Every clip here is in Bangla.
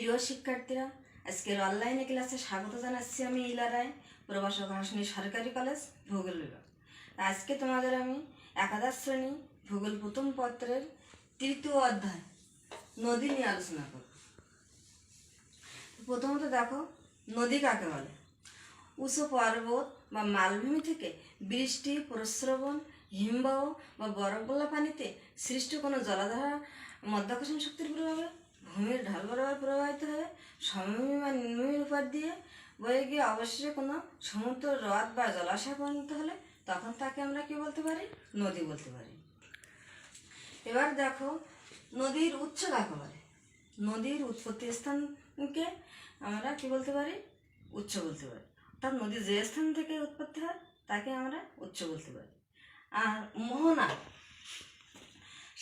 প্রিয় শিক্ষার্থীরা, আজকের অনলাইনে ক্লাসে স্বাগত জানাচ্ছি আমি ইলা রায় প্রবাসক হাসনী সরকারি কলেজ ভূগোল বিভাগ। আজকে তোমাদের আমি একাদশ শ্রেণি ভূগোল প্রথম পত্রের তৃতীয় অধ্যায়, নদী নিয়ে আলোচনা করব। প্রথমত দেখো, নদী কাকে বলে? উঁচু পর্বত বা মালভূমি থেকে বৃষ্টি, প্রস্রবণ, হিমবাহ বা বরফগোলা পানিতে সৃষ্ট কোনো জলাধারা মধ্যাকর্ষণ শক্তির প্রভাবে? ভূমির ঢাল বরাবর প্রবাহিত হয়ে সমভূমি বা নিম্নভূমির উপর দিয়ে বয়ে গিয়ে অবশেষে কোনো সমুদ্র, হ্রদ বা জলাশয় পরিণত হলে তখন তাকে আমরা কি বলতে পারি? নদী বলতে পারি। এবার দেখো, নদীর উৎস কাকে বলে? নদীর উৎপত্তি স্থানকে আমরা কি বলতে পারি? উৎস বলতে পারি। অর্থাৎ নদী যে স্থান থেকে উৎপত্তি হয়, তাকে আমরা উৎস বলতে পারি। আর মোহনা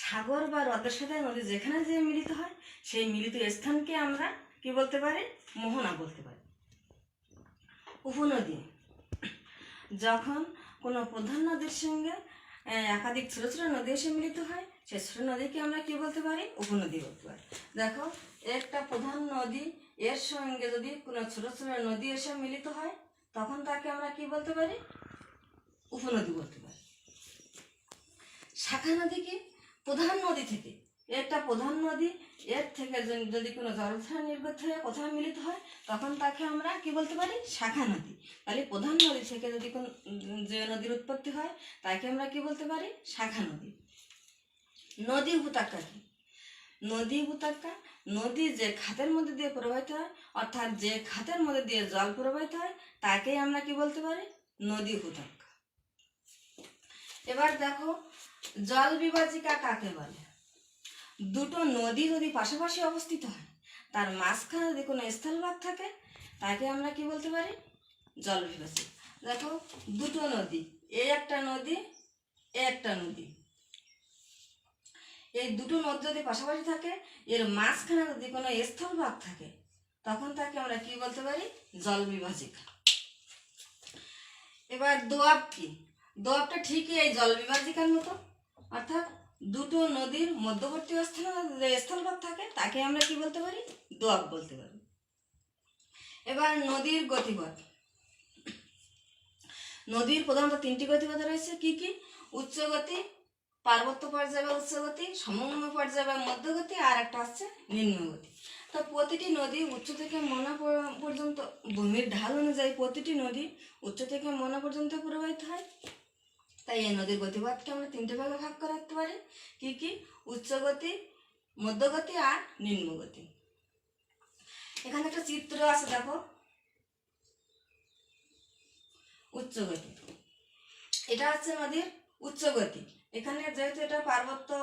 সাগর বা হ্রদের সাথে নদী যেখানে যে মিলিত হয়, সেই মিলিত স্থানকে আমরা কি বলতে পারি? মোহনা বলতে পারি। উপনদী। যখন কোনো প্রধান নদীর সঙ্গে একাধিক ছোট ছোট নদী এসে মিলিত হয়, সেই ছোট নদীকে আমরা কি বলতে পারি? উপনদী বলতে পারি। দেখো, একটা প্রধান নদী এর সঙ্গে যদি কোনো ছোট ছোট নদী এসে মিলিত হয়, তখন তাকে আমরা কি বলতে পারি? উপনদী বলতে পারি। শাখা নদী কি প্রধান নদী থেকে। একটা প্রধান নদী, এর থেকে যদি- কোনো জলধারা নির্গত হয়ে কোথাও মিলিত হয়, তখন তাকে আমরা কি বলতে পারি? শাখা নদী। তাহলে প্রধান নদী থেকে যদি কোন যে নদীর উৎপত্তি হয়, তাকে আমরা কি বলতে পারি? শাখা নদী। নদী উপত্যকা কি? নদী উপত্যকা, নদী যে খাতের মধ্যে দিয়ে প্রবাহিত হয়, অর্থাৎ যে খাতের মধ্যে দিয়ে জল প্রবাহিত হয়, তাকেই আমরা কি বলতে পারি? নদী উপত্যকা। এবার দেখো জল বিভাজিকা কাকে বলে? দুটো নদী যদি পাশাপাশি অবস্থিত হয়, তার মাঝখানে যদি কোনো স্থলভাগ থাকে, তাকে আমরা কি বলতে পারি? জল বিভাজিকা। দেখো, দুটো নদী এই একটা নদী, এ একটা নদী। এই দুটো নদী যদি পাশাপাশি থাকে, এর মাঝখানে যদি কোনো স্থলভাগ থাকে, তখন তাকে আমরা কি বলতে পারি? জল বিভাজিকা। এবার দোয়াব কি? দোয়াবটা ঠিকই এই জল বিভাজিকার মতো। অর্থাৎ দুটো নদীর মধ্যবর্তী স্থানে স্থলভাগ থাকে, তাকে আমরা কি বলতে পারি? দোয়াব বলতে পারি। এবার নদীর গতিপথ। নদীর প্রধানত তিনটি গতিপথ রয়েছে। কি কি? উচ্চ গতি, পার্বত্য পর্যায়ে উচ্চ গতি সমভূম পর্যায়ে মধ্যগতি আর একটা হচ্ছে নিম্নগতি তো প্রতিটি নদী উচ্চ থেকে মনা পর্যন্ত, ভূমির ঢাল অনুযায়ী প্রতিটি নদী উচ্চ থেকে মনা পর্যন্ত প্রবাহিত হয়। তাই এই নদীর গতিপথকে আমরা তিনটে ভাগে ভাগ করে রাখতে পারি। কি কি? উচ্চ গতি মধ্যগতি আর নিম্নগতি এখানে একটা চিত্র আছে, দেখো। উচ্চ গতি। এটা হচ্ছে নদীর উচ্চ গতি। এখানে যেহেতু এটা পার্বত্য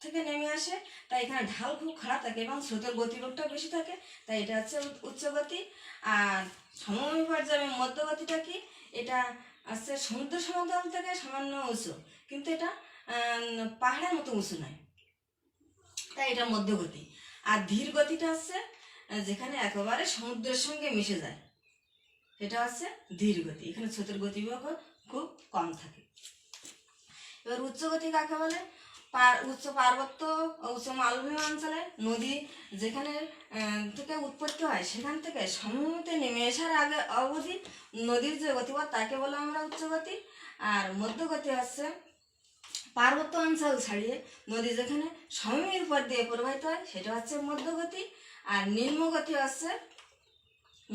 থেকে নেমে আসে, তাই এখানে ঢাল খুব খারাপ থাকে এবং স্রোতের গতিবেগটা বেশি থাকে, তাই এটা হচ্ছে উ- উচ্চ গতি। আর সমভূমি পর্যায়ে মধ্যগতিটা কি? এটা আছে সমুদ্র সমতল থেকে সামান্য উঁচু। কিন্তু এটা পাহাড়ের মতো উঁচু নয়। তাই এটা মধ্যগতি। আর ধীর গতিটা হচ্ছে যেখানে একেবারে সমুদ্রের সঙ্গে মিশে যায়। এটা হচ্ছে ধীর গতি। এখানে স্রোতের গতিবেগ খুব কম থাকে। এবার উচ্চ গতি কাকে বলে? উচ্চ পার্বত্য, উচ্চ মালভূমি অঞ্চলে নদী যেখানে থেকে উৎপত্তি হয়, সেখান থেকে সমভূমিতে নেমে আসার আগে অবধি নদীর যে গতিপথ, তাকে বলে আমরা উচ্চ গতি। আর মধ্যগতি হচ্ছে পার্বত্য অঞ্চল ছাড়িয়ে নদী যেখানে সমভূমির উপর দিয়ে প্রবাহিত হয়, সেটা হচ্ছে মধ্যগতি আর নিম্নগতি হচ্ছে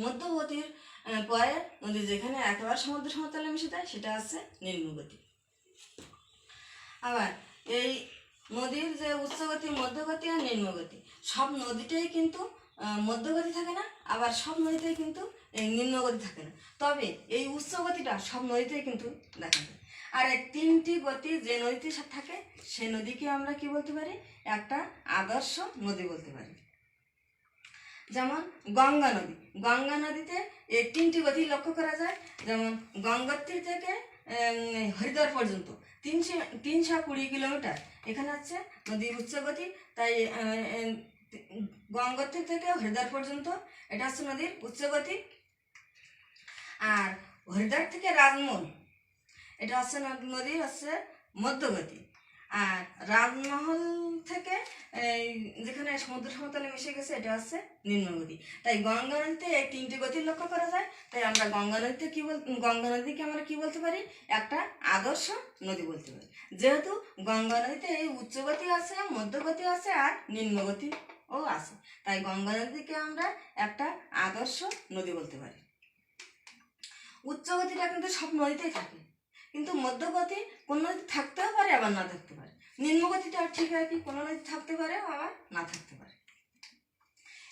মধ্যগতির পরে নদী যেখানে একেবারে সমুদ্র সমতলে মিশে যায়, সেটা হচ্ছে নিম্নগতি আবার এই নদীর যে উচ্চগতি, মধ্যগতি আর নিম্নগতি, সব নদীটাই কিন্তু মধ্যগতি থাকে না, আবার সব নদীতেই কিন্তু নিম্নগতি থাকে না। তবে এই উচ্চগতিটা সব নদীতেই কিন্তু দেখা যায়। আর এই তিনটি গতি যে নদীতে থাকে সেই নদীকে আমরা কি বলতে পারি? একটা আদর্শ নদী বলতে পারি। যেমন গঙ্গা নদী। গঙ্গা নদীতে এই তিনটি গতি লক্ষ্য করা যায়। যেমন গঙ্গোত্রী থেকে হরিদ্বার পর্যন্ত। তিনশো তিনশো কুড়ি কিলোমিটার। এখানে হচ্ছে নদীর উচ্চগতি, তাই গঙ্গোত্রী থেকে হরিদ্বার পর্যন্ত। এটা হচ্ছে নদীর উচ্চগতি। আর হরিদ্বার থেকে রাজমহল, এটা হচ্ছে নদ- নদীর হচ্ছে মধ্যগতি। আর রাজমহল থেকে যেখানে সমুদ্র সমতলে মিশে গেছে, এটা হচ্ছে নিম্নগতি তাই গঙ্গা নদীতে এই তিনটি গতি লক্ষ্য করা যায়। তাই আমরা গঙ্গা নদীতে কি বল গঙ্গা নদীকে আমরা কি বলতে পারি? একটা আদর্শ নদী বলতে পারি। যেহেতু গঙ্গা নদীতে এই উচ্চগতি আছে মধ্যগতি আছে, আর নিম্নগতি ও আছে। তাই গঙ্গা নদীকে আমরা একটা আদর্শ নদী বলতে পারি। উচ্চগতিটা কিন্তু সব নদীতেই থাকে। কিন্তু মধ্যগতি কোন নদীতে থাকতেও পারে, আবার না থাকতে পারে। নিম্নগতিটা ঠিক হয় কি? কোনো নদী থাকতে পারে, আবার না থাকতে পারে।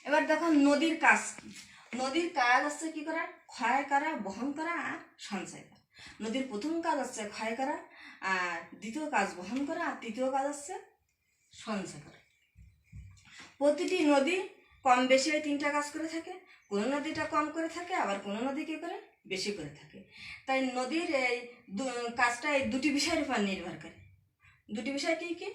এবার দেখো নদীর কাজ কি? নদীর কাজ হচ্ছে কি করা? ক্ষয় করা, বহন করা আর সঞ্চয় করা। নদীর প্রথম কাজ হচ্ছে ক্ষয় করা, আর দ্বিতীয় কাজ বহন করা, আর তৃতীয় কাজ হচ্ছে সঞ্চয় করা। প্রতিটি নদী কম বেশি এই তিনটা কাজ করে থাকে। কোনো নদীটা কম করে থাকে, আবার কোনো নদী কী করে? বেশি করে থাকে। তাই নদীর এই কাজটা এই দুটি বিষয়ের উপর নির্ভর করে। দুটি বিষয় কি কি?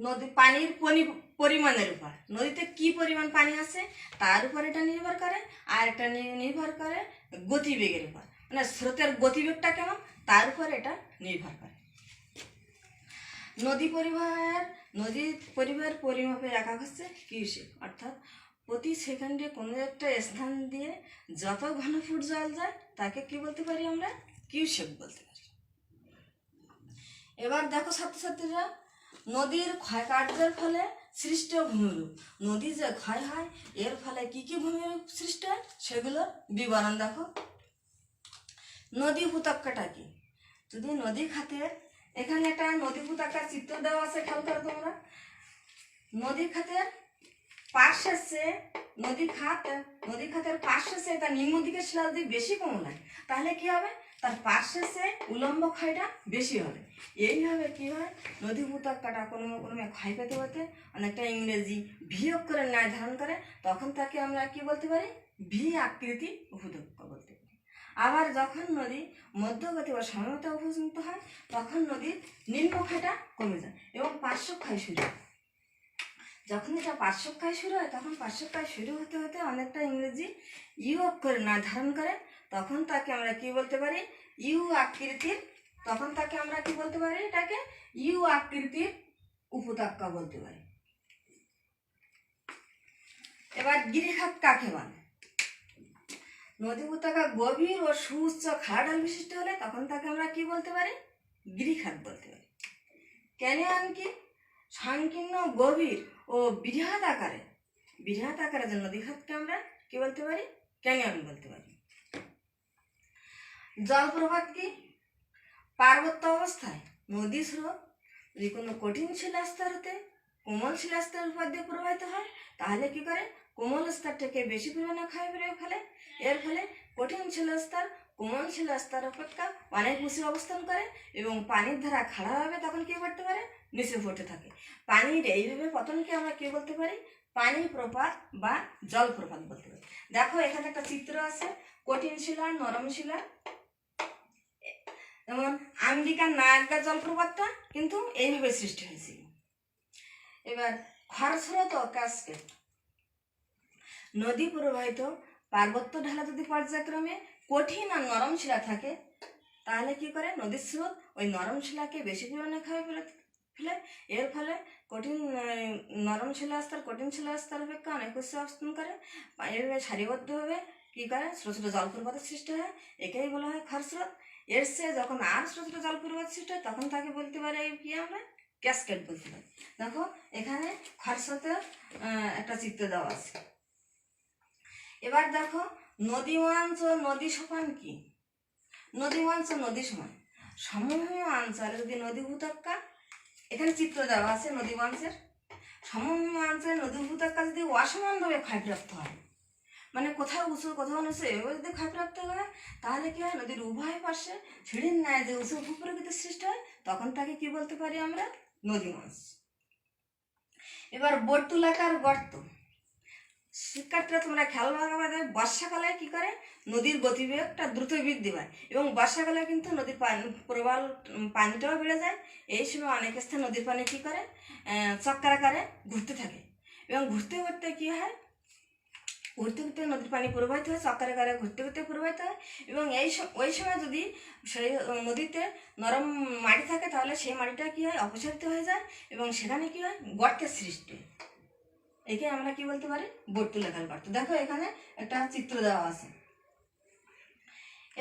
নদী পানির পনি- পরিমাণের উপর। নদীতে কি পরিমাণ পানি আছে? তার উপর এটা নির্ভর করে, আর একটা নি- নির্ভর করে গতিবেগের উপর। মানে স্রোতের গতিবেগটা কেমন? তার উপর এটা নির্ভর করে। নদী পরিবাহের নদী পরিবাহের পরিমাপে একা হচ্ছে কিউসেক। অর্থাৎ প্রতি সেকেন্ডে কোনো একটা স্থান দিয়ে যত ঘন ফুট জল যায়, তাকে কি বলতে পারি আমরা? কিউসেক বলতে পারি। এবার দেখো ছাত্রছাত্রীরা, নদীর ক্ষয়কার্যের ফলে সৃষ্ট ভূমিরূপ। নদী যে ক্ষয় হয়, এর ফলে কি কি ভূমিরূপ সৃষ্টি হয়, সেগুলোর বিবরণ দেখো। নদী ভূতক্কাটা কি? যদি নদী খাতের, এখানে একটা নদী ভূতক্কার চিত্র দেওয়া আছে, খেয়াল করো তোমরা। নদী খাতের পাশ শেষে নদী খাত, নদী খাতের পাশ শেষে তার নিম্ন দিকের শিলা যদি বেশি কম হয় তাহলে কি হবে? তার পাশ শেষে উলম্ব ক্ষয়টা বেশি হবে। এইভাবে কি হয়? নদী ভূতক্কাটা কোনো কোনো ক্ষয় পেতে পেতে অনেকটা ইংরেজি ভিয়োগ করে ন্যায় ধারণ করে, তখন তাকে আমরা কি বলতে পারি? ভি আকৃতি ভূতক্কা বলতে পারি। আবার যখন নদী মধ্যগতি বা সমতা উপযুক্ত হয়, তখন নদীর নিম্ন ক্ষয়টা কমে যায় এবং পার্শ্ব ক্ষয় শুরু হয়। যখন এটা পার্শ্বক্ষয় শুরু হয়, তখন পার্শ্বক্ষয় শুরু হতে হতে অনেকটা ইংরেজি ইউ অক্ষর না ধারণ করে, তখন তাকে আমরা কি বলতে পারি? ইউ আকৃতির, তখন তাকে আমরা কি বলতে পারি? এটাকে ইউ আকৃতির উপত্যকা বলতে পারি। এবার গিরিখাত কাকে বলে? নদী উপত্যকা গভীর ও সুউচ্চ খাড়াল বিশিষ্ট হলে তখন তাকে আমরা কি বলতে পারি? গিরিখাত বলতে পারি। ক্যানিয়ন কি? সংকীর্ণ গভীর ও বৃহৎ আকারে বৃহৎ আকারে যে নদীখাতকে আমরা কি বলতে পারি? ক্যানিয়ন বলতে পারি। জলপ্রপাত কি? পার্বত্য অবস্থায় নদী স্রোত যদি কোনো কঠিন শিলাস্তর হতে কোমল শিলাস্তর উপর দিয়ে প্রবাহিত হয়, তাহলে কি করে? কোমল স্তর থেকে বেশি পরিমাণে ক্ষয় করে ফেলে। এর ফলে কঠিন শিলাস্তর কোমল শিলাস্তর অপেক্ষা অনেক উঁচু অবস্থান করে এবং পানির ধারা খাড়া হবে তখন কি করতে পারে? নিচে পড়তে থাকে। পানির এইভাবে পতনকে আমরা কি বলতে পারি? পানি প্রপাত বা জলপ্রপাত বলতে পারি। দেখো, এখানে একটা চিত্র আছে, কঠিন শিলা, নরম শিলা। যেমন আমেরিকার নায়াগ্রা জলপ্রপাতটা কিন্তু এইভাবে সৃষ্টি হয়েছিল এবার খরস্রোত ক্যাসকেট নদী প্রবাহিত পার্বত্য ঢালা যদি পর্যায়ক্রমে কঠিন আর নরম শিলা থাকে, তাহলে কি করে? নদীর স্রোত ওই নরম শিলাকে বেশি পরিমাণে খাওয়া ফেলে ফেলে, এর ফলে কঠিন নরম শিলাস্তর কঠিন শিলাস্তর অপেক্ষা অনেক উচ্চ অবস্থান করে এইভাবে সারিবদ্ধভাবে কী করে? ছোটো ছোটো জলপ্রপাতের সৃষ্টি হয়, একেই বলা হয় খরস্রোত এর চেয়ে যখন আর ছোটো ছোটো জলপ্রপাত সৃষ্টি হয়, তখন তাকে বলতে পারে কি আমরা? ক্যাসকেট বলতে পারি। দেখো, এখানে খরস্রোতের একটা চিত্র দেওয়া আছে। এবার দেখো, নদী অঞ্চল নদী সমান কি? নদী অঞ্চল নদী সমান। সমভূমি অঞ্চলে যদি নদী ভূতক্কা এখানে চিত্র দেওয়া আছে নদী মাংসের সমভূমি নদী ভূতার কাছে দিয়ে অসমানভাবে ক্ষয়প্রাপ্ত হয়। মানে কোথাও উঁচু, কোথাও নিচু, এভাবে যদি ক্ষয়প্রাপ্ত হয়, তাহলে কি হয়? নদীর উভয় পাশে সিঁড়ির ন্যায় যে উঁচু ভূপ্রকৃতির সৃষ্টি হয়, তখন তাকে কি বলতে পারি আমরা? নদী মাংস এবার বর্তুলাকার গর্ত। শিক্ষার্থীরা তোমরা খেয়াল রাখবে বর্ষাকালে কি করে? নদীর গতিবেগটা দ্রুত বৃদ্ধি পায় এবং বর্ষাকালে কিন্তু নদীর পানি, প্রবাল পানিটাও বেড়ে যায়। এই সময় অনেক স্থানে নদীর পানি কী করে? চক্রাকারে ঘুরতে থাকে। এবং ঘুরতে ঘুরতে কী হয়? ঘুরতে ঘুরতে নদীর পানি প্রবাহিত হয়, চক্করে করে ঘুরতে ঘুরতে প্রবাহিত হয়। এবং এই ওই সময় যদি সেই নদীতে নরম মাটি থাকে, তাহলে সেই মাটিটা কী হয়? অপসারিত হয়ে যায় এবং সেখানে কী হয়? গর্তের সৃষ্টি। একে আমরা কি বলতে পারি? বর্তুলেখার গর্ত দেখো এখানে একটা চিত্র দেওয়া আছে।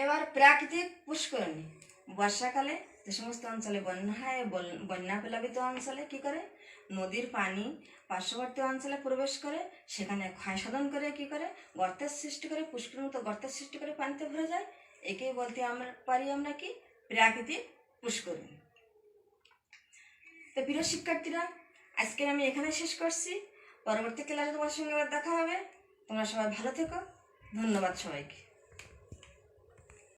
এবার প্রাকৃতিক পুষ্করণী। বর্ষাকালে যে সমস্ত অঞ্চলে বন্যা হয় বন্যা প্লাবিত অঞ্চলে কি করে? নদীর পানি পার্শ্ববর্তী অঞ্চলে প্রবেশ করে, সেখানে ক্ষয় ক্ষয়সাধন করে কি করে? গর্তের সৃষ্টি করে পুষ্কর মতো গর্তের সৃষ্টি করে পানিতে ভরে যায়। একেই বলতে আমরা, পারি আমরা কি? প্রাকৃতিক পুষ্করণী। তো প্রিয় শিক্ষার্থীরা, আজকে আমি এখানে শেষ করছি। পরবর্তী ক্লাসে তোমার সঙ্গে দেখা হবে। তোমরা সবাই ভালো থেকো। ধন্যবাদ সবাইকে।